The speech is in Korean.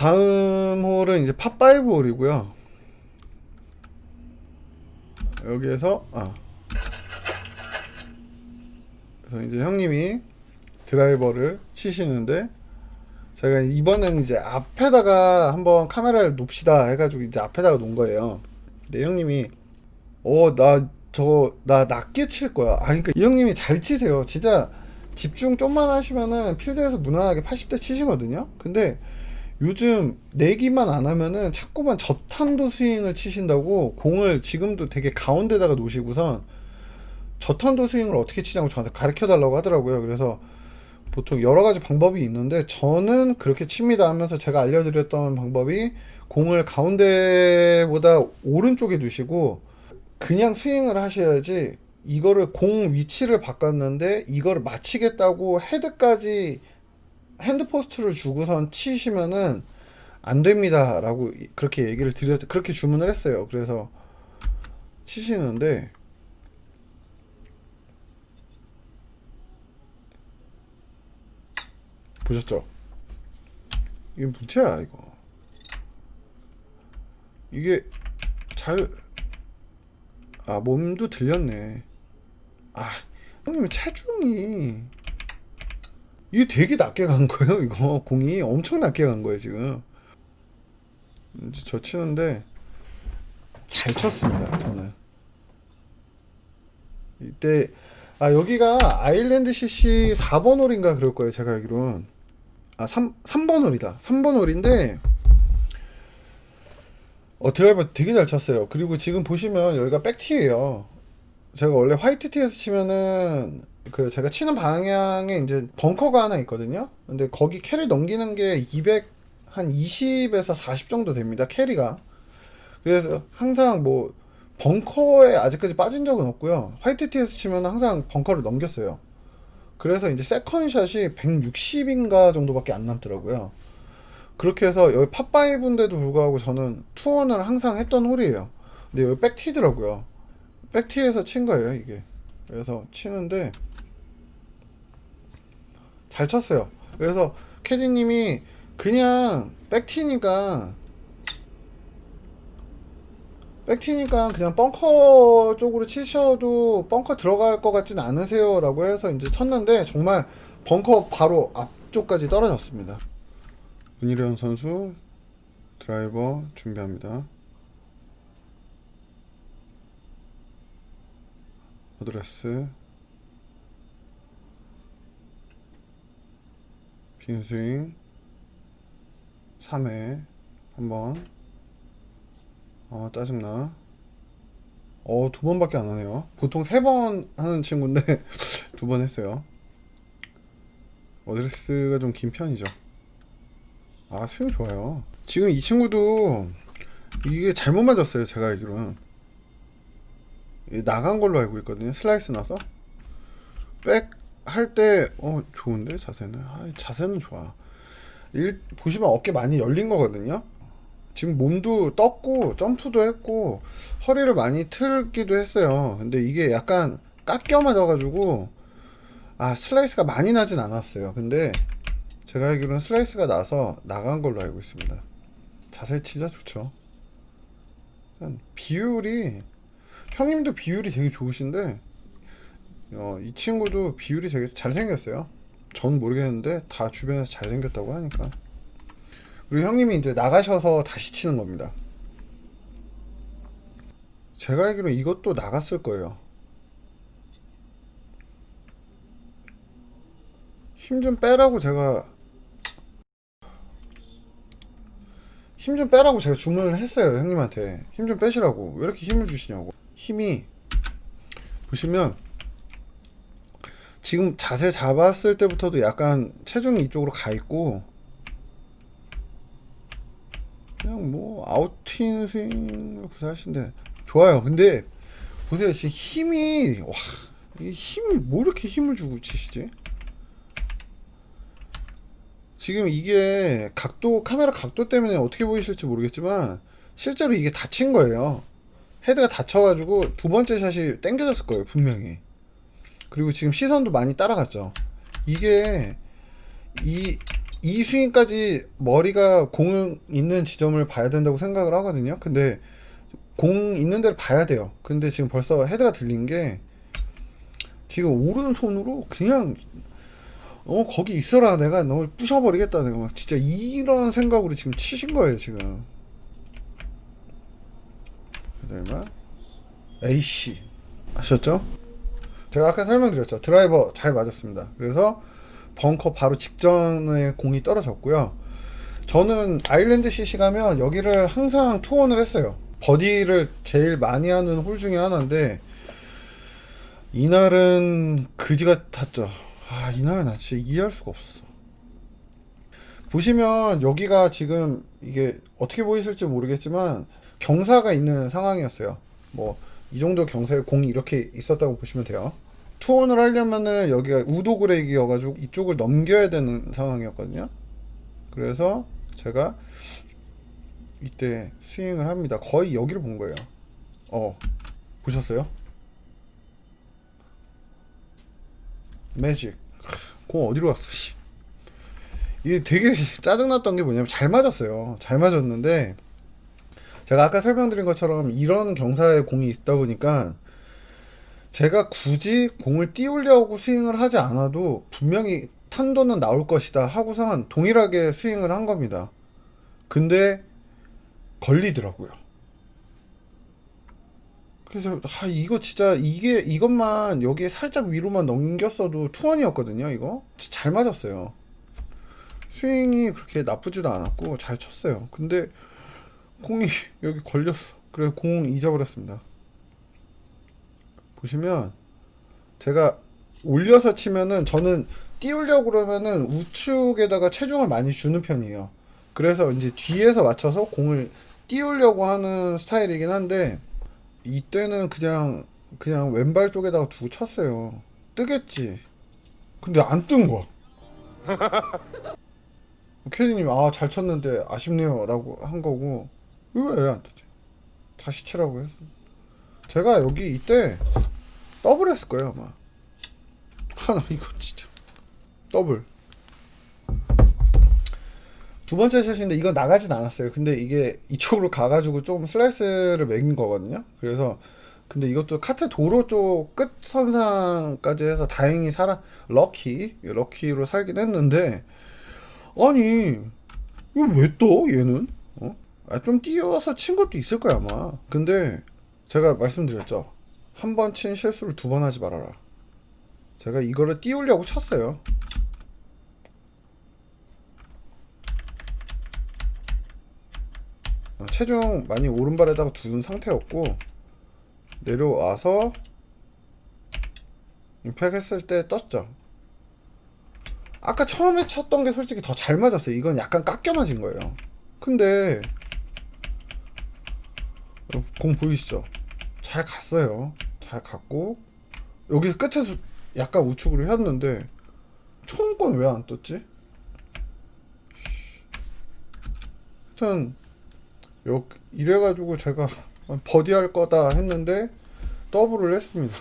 다음 홀은 이제 파5 홀이고요. 여기에서 아 그래서 이제 형님이 드라이버를 치시는데 제가 이번에는 이제 앞에다가 한번 카메라를 놓읍시다 해가지고 이제 앞에다가 놓은 거예요. 근데 형님이 어 나저나 낮게 칠 거야. 아 그러니까 이 형님이 잘 치세요. 진짜 집중 좀만 하시면은 필드에서 무난하게 80대 치시거든요. 근데 요즘 내기만 안 하면은 자꾸만 저탄도 스윙을 치신다고 공을 지금도 되게 가운데다가 놓으시고선 저탄도 스윙을 어떻게 치냐고 저한테 가르쳐 달라고 하더라고요. 그래서 보통 여러 가지 방법이 있는데 저는 그렇게 칩니다 하면서 제가 알려드렸던 방법이 공을 가운데보다 오른쪽에 두시고 그냥 스윙을 하셔야지 이거를 공 위치를 바꿨는데 이거를 맞히겠다고 헤드까지 핸드포스트를 주고선 치시면은 안 됩니다라고 그렇게 얘기를 드렸 그렇게 주문을 했어요. 그래서 치시는데 보셨죠? 이게 문제야 이거. 이게 잘 아 몸도 들렸네. 아 형님 체중이 이게 되게 낮게 간 거예요 이거. 공이 엄청 낮게 간 거예요 지금. 이제 저 치는데 잘 쳤습니다 저는. 이때 아 여기가 아일랜드 CC 4번 홀인가 그럴 거예요 제가 알기로는 아 3, 3번 홀이다. 3번 홀인데 어 드라이버 되게 잘 쳤어요. 그리고 지금 보시면 여기가 백티예요. 제가 원래 화이트 티에서 치면은 그 제가 치는 방향에 이제 벙커가 하나 있거든요 근데 거기 캐리 넘기는 게 200 한 20에서 40 정도 됩니다 캐리가 그래서 항상 뭐 벙커에 아직까지 빠진 적은 없고요. 화이트 티에서 치면 항상 벙커를 넘겼어요. 그래서 이제 세컨샷이 160인가 정도밖에 안 남더라고요. 그렇게 해서 여기 팝5인데도 불구하고 저는 투원을 항상 했던 홀이에요. 근데 여기 백티더라고요. 백티에서 친 거예요, 이게. 그래서 치는데 잘 쳤어요. 그래서 캐디님이 그냥 백티니까 백티니까 그냥 벙커 쪽으로 치셔도 벙커 들어갈 것 같진 않으세요 라고 해서 이제 쳤는데 정말 벙커 바로 앞쪽까지 떨어졌습니다. 문희련 선수 드라이버 준비합니다. 어드레스 빈 스윙 3회 한번. 아 짜증나. 어 두 번밖에 안 하네요. 보통 세 번 하는 친구인데 두 번 했어요. 어드레스가 좀 긴 편이죠. 아 스윙 좋아요. 지금 이 친구도 이게 잘못 맞았어요 제가 알기로는. 나간 걸로 알고 있거든요. 슬라이스 나서. 백 할 때 어 좋은데 자세는 아, 자세는 좋아 일, 보시면 어깨 많이 열린 거거든요 지금 몸도 떴고 점프도 했고 허리를 많이 틀기도 했어요. 근데 이게 약간 깎여 맞아가지고 아 슬라이스가 많이 나진 않았어요. 근데 제가 알기로는 슬라이스가 나서 나간 걸로 알고 있습니다. 자세 진짜 좋죠. 비율이 형님도 비율이 되게 좋으신데 어, 이 친구도 비율이 되게 잘생겼어요. 전 모르겠는데 다 주변에서 잘생겼다고 하니까. 그리고 형님이 이제 나가셔서 다시 치는 겁니다. 제가 알기로 이것도 나갔을 거예요. 힘 좀 빼라고 제가 힘 좀 빼라고 제가 주문을 했어요 형님한테 힘 좀 빼시라고 왜 이렇게 힘을 주시냐고 힘이 보시면 지금 자세 잡았을 때부터도 약간 체중이 이쪽으로 가 있고 그냥 뭐 아웃인 스윙을 구사하신데 좋아요. 근데 보세요, 지금 힘이 와, 이 힘이 뭐 이렇게 힘을 주고 치시지? 지금 이게 각도 카메라 각도 때문에 어떻게 보이실지 모르겠지만 실제로 이게 다친 거예요. 헤드가 다쳐가지고 두 번째 샷이 땡겨졌을 거예요, 분명히. 그리고 지금 시선도 많이 따라갔죠. 이게 이 이 스윙까지 머리가 공 있는 지점을 봐야 된다고 생각을 하거든요. 근데 공 있는 데를 봐야 돼요. 근데 지금 벌써 헤드가 들린 게 지금 오른손으로 그냥 어 거기 있어라 내가 널 부셔버리겠다 내가 막 진짜 이런 생각으로 지금 치신 거예요 지금. 그다음에 AC 아셨죠? 제가 아까 설명드렸죠. 드라이버 잘 맞았습니다. 그래서 벙커 바로 직전에 공이 떨어졌고요. 저는 아일랜드 CC 가면 여기를 항상 투혼을 했어요. 버디를 제일 많이 하는 홀 중에 하나인데 이날은 그지 같았죠. 아 이날은 나 진짜 이해할 수가 없었어. 보시면 여기가 지금 이게 어떻게 보이실지 모르겠지만 경사가 있는 상황이었어요. 뭐 이 정도 경사에 공이 이렇게 있었다고 보시면 돼요. 투혼을 하려면은 여기가 우도 그레이기여가지고 이쪽을 넘겨야 되는 상황이었거든요. 그래서 제가 이때 스윙을 합니다. 거의 여기를 본 거예요. 어, 보셨어요? 매직. 공 어디로 갔어, 씨. 이게 되게 짜증났던 게 뭐냐면 잘 맞았어요. 잘 맞았는데, 제가 아까 설명드린 것처럼 이런 경사의 공이 있다 보니까, 제가 굳이 공을 띄우려고 스윙을 하지 않아도 분명히 탄도는 나올 것이다 하고선 동일하게 스윙을 한 겁니다. 근데 걸리더라고요. 그래서 아 이거 진짜 이게 이것만 여기에 살짝 위로만 넘겼어도 투원이었거든요. 이거 잘 맞았어요. 스윙이 그렇게 나쁘지도 않았고 잘 쳤어요. 근데 공이 여기 걸렸어. 그래서 공 잊어버렸습니다. 보시면 제가 올려서 치면은 저는 띄우려고 그러면은 우측에다가 체중을 많이 주는 편이에요. 그래서 이제 뒤에서 맞춰서 공을 띄우려고 하는 스타일이긴 한데 이때는 그냥 그냥 왼발 쪽에다가 두고 쳤어요. 뜨겠지. 근데 안 뜬 거야. 캐디님 아 잘 쳤는데 아쉽네요라고 한 거고 왜안 뜨지? 다시 치라고 했어. 제가 여기 이때 더블 했을 거예요 아마. 하나 이거 진짜 더블. 두 번째 샷인데 이건 나가진 않았어요. 근데 이게 이쪽으로 가가지고 조금 슬라이스를 매긴 거거든요. 그래서 근데 이것도 카트 도로 쪽 끝 선상까지 해서 다행히 살아 럭키 럭키로 살긴 했는데 아니 이거 왜떠 얘는 어? 아, 좀 띄어서 친 것도 있을 거야 아마. 근데 제가 말씀드렸죠. 한 번 친 실수를 두 번 하지 말아라. 제가 이거를 띄우려고 쳤어요. 어, 체중 많이 오른발에다가 둔 상태였고 내려와서 임팩 했을 때 떴죠. 아까 처음에 쳤던 게 솔직히 더 잘 맞았어요. 이건 약간 깎여 맞은 거예요. 근데 어, 공 보이시죠? 잘 갔어요. 잘 갔고 여기서 끝에서 약간 우측으로 했는데 처음 건 왜 안 떴지? 하여튼 요 이래가지고 제가 버디 할 거다 했는데 더블을 했습니다.